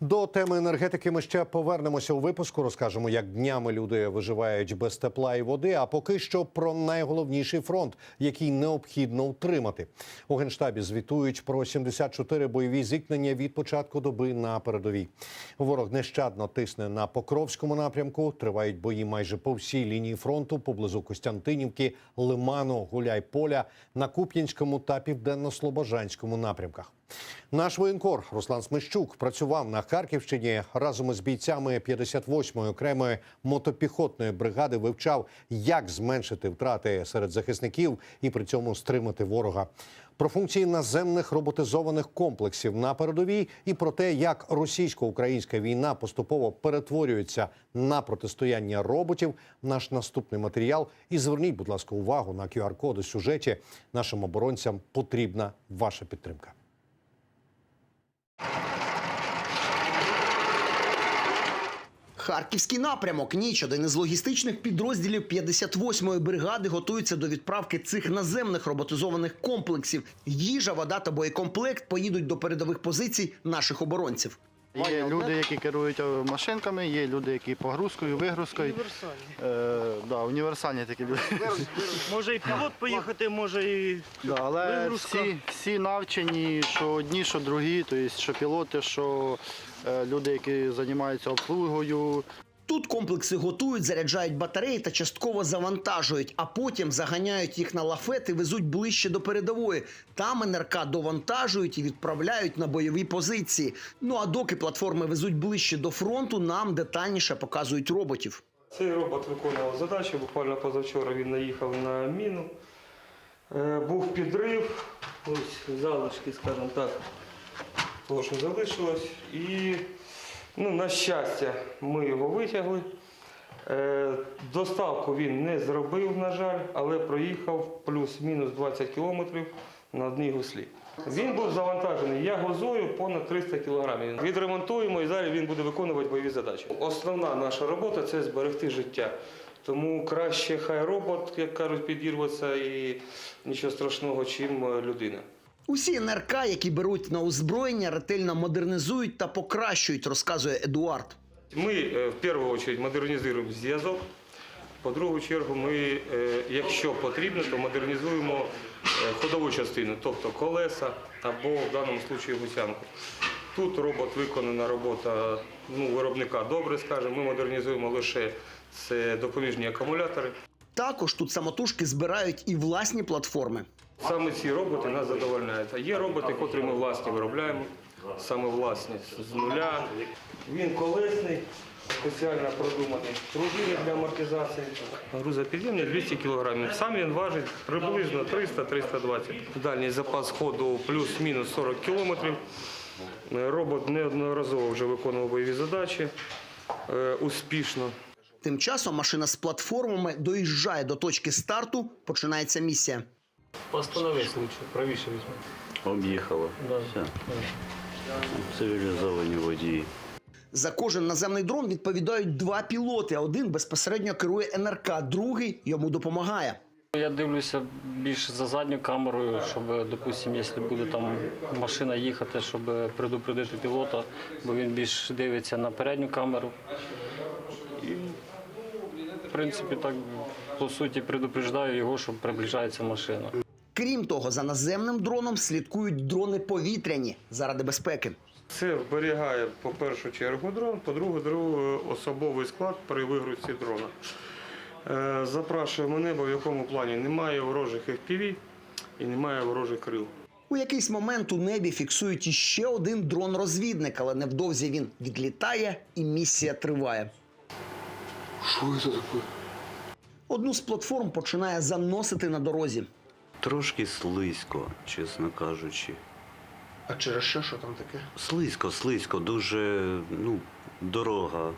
До теми енергетики ми ще повернемося у випуску. Розкажемо, як днями люди виживають без тепла і води. А поки що про найголовніший фронт, який необхідно утримати. У генштабі звітують про 74 бойові зіткнення від початку доби на передовій. Ворог нещадно тисне на Покровському напрямку. Тривають бої майже по всій лінії фронту поблизу Костянтинівки, Лиману, Гуляйполя, на Куп'янському та Південно-Слобожанському напрямках. Наш воєнкор Руслан Смещук працював на Харківщині разом із бійцями 58-ї окремої мотопіхотної бригади. Вивчав, як зменшити втрати серед захисників і при цьому стримати ворога. Про функції наземних роботизованих комплексів на передовій і про те, як російсько-українська війна поступово перетворюється на протистояння роботів. Наш наступний матеріал. І зверніть, будь ласка, увагу на QR-код у сюжеті. Нашим оборонцям потрібна ваша підтримка. Харківський напрямок. Ніч один із логістичних підрозділів 58-ї бригади готується до відправки цих наземних роботизованих комплексів. Їжа, вода та боєкомплект поїдуть до передових позицій наших оборонців. Є люди, які керують е, машинками, є люди, які погрузкою, вигрузкою. Універсальні. Е, да, універсальні такі люди. Може і пілот поїхати, може і Да, але Вигрузка. всі, всі навчені, що одні, що другі, тобто, що пілоти, що е, люди, які займаються обслугою. Тут комплекси готують, заряджають батареї та частково завантажують, а потім заганяють їх на лафет і везуть ближче до передової. Там НРК довантажують і відправляють на бойові позиції. Ну а доки платформи везуть ближче до фронту, нам детальніше показують роботів. Цей робот виконував задачу. Буквально позавчора він наїхав на міну. Е, Був підрив, ось залишки, скажімо так, того, що залишилось. І, ну, на щастя, ми його витягли. Е, Доставку він не зробив, на жаль, але проїхав плюс-мінус 20 кілометрів на одній гуслі. Він був завантажений ягозою понад 300 кілограмів. Відремонтуємо і далі він буде виконувати бойові задачі. Основна наша робота це зберегти життя. Тому краще хай робот, як кажуть, підірветься і нічого страшного, чим людина. Усі НРК, які беруть на озброєння, ретельно модернізують та покращують, розказує Едуард. Ми е, в першу чергу модернізуємо зв'язок. По другу чергу, ми, е, якщо потрібно, то модернізуємо е, ходову частину, тобто колеса або в даному випадку гусянку. Тут робот виконана робота ну, виробника добре, скажімо. Ми модернізуємо лише це допоміжні акумулятори. Також тут самотужки збирають і власні платформи. Саме ці роботи нас задовольняють. А є роботи, котрі ми власні виробляємо, саме власні з нуля. Він колесний, спеціально продуманий. Пружини для амортизації. Грузопідйомний 200 кг. Сам він важить приблизно 300-320. Дальній запас ходу плюс-мінус 40 км. Робот неодноразово вже виконував бойові задачі е, успішно. Тим часом машина з платформами доїжджає до точки старту, починається місія. Постановись лучше, правіше візьми. Об'їхало. Все. Цивілізовані водії. За кожен наземний дрон відповідають два пілоти. Один безпосередньо керує НРК, другий йому допомагає. Я дивлюся більше за задню камерою, щоб, допустимо, якщо буде там машина їхати, щоб предупредити пілота, бо він більш дивиться на передню камеру. І, в принципі, так по суті предупреждаю його, що приближається машина. Крім того, за наземним дроном слідкують дрони повітряні заради безпеки. Це вберігає по першу чергу дрон, по-друге, друг- особовий склад при вигрузці дрона. Е, Запрашуємо небо, в якому плані немає ворожих FPV і немає ворожих крил. У якийсь момент у небі фіксують іще один дрон-розвідник, але невдовзі він відлітає і місія триває. Що це таке? Одну з платформ починає заносити на дорозі. Трошки слизько, чесно кажучи. А через що що там таке? Слизько, слизько, дуже ну, дорога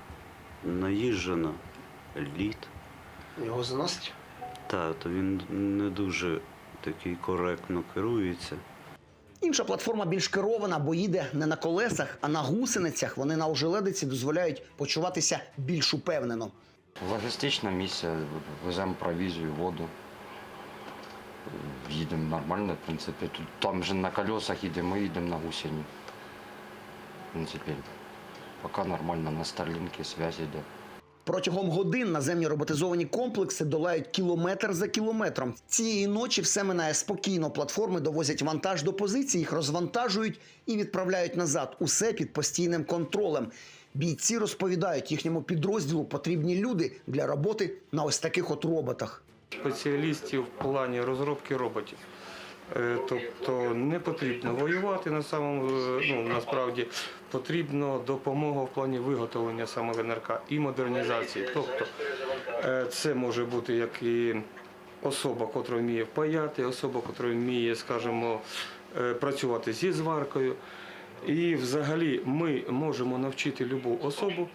наїжджена, лід. Його заносить? Та, то він не дуже такий коректно керується. Інша платформа більш керована, бо їде не на колесах, а на гусеницях. Вони на ожеледиці дозволяють почуватися більш упевнено. Логістична місія, веземо провізію, воду. Їдемо нормально, в принципі. Тут, там же на колесах їдемо, ми їдемо на гусені. В принципі. Поки нормально на Старлінки связь йде. Протягом годин наземні роботизовані комплекси долають кілометр за кілометром. Цієї ночі все минає спокійно. Платформи довозять вантаж до позицій, їх розвантажують і відправляють назад. Усе під постійним контролем. Бійці розповідають, їхньому підрозділу потрібні люди для роботи на ось таких от роботах. Спеціалістів в плані розробки роботів. Е, Тобто не потрібно воювати на самому е, ну насправді потрібно допомога в плані виготовлення самого НРК і модернізації. Тобто е, це може бути як і особа, котра вміє впаяти, особа, котра вміє, скажімо, працювати зі зваркою. І взагалі ми можемо навчити любу особу,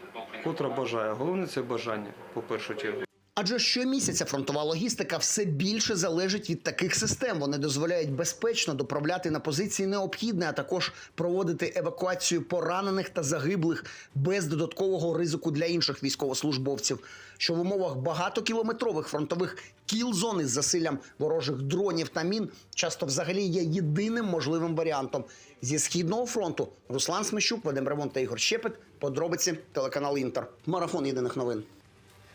котра бажає. Головне це бажання, по першу чергу. Адже щомісяця фронтова логістика все більше залежить від таких систем. Вони дозволяють безпечно доправляти на позиції необхідне, а також проводити евакуацію поранених та загиблих без додаткового ризику для інших військовослужбовців. Що в умовах багатокілометрових фронтових кіл-зон із засиллям ворожих дронів та мін часто взагалі є єдиним можливим варіантом. Зі східного фронту Руслан Смещук, Вадим Ремонт та Ігор Щепет. Подробиці телеканал Інтер. Марафон єдиних новин.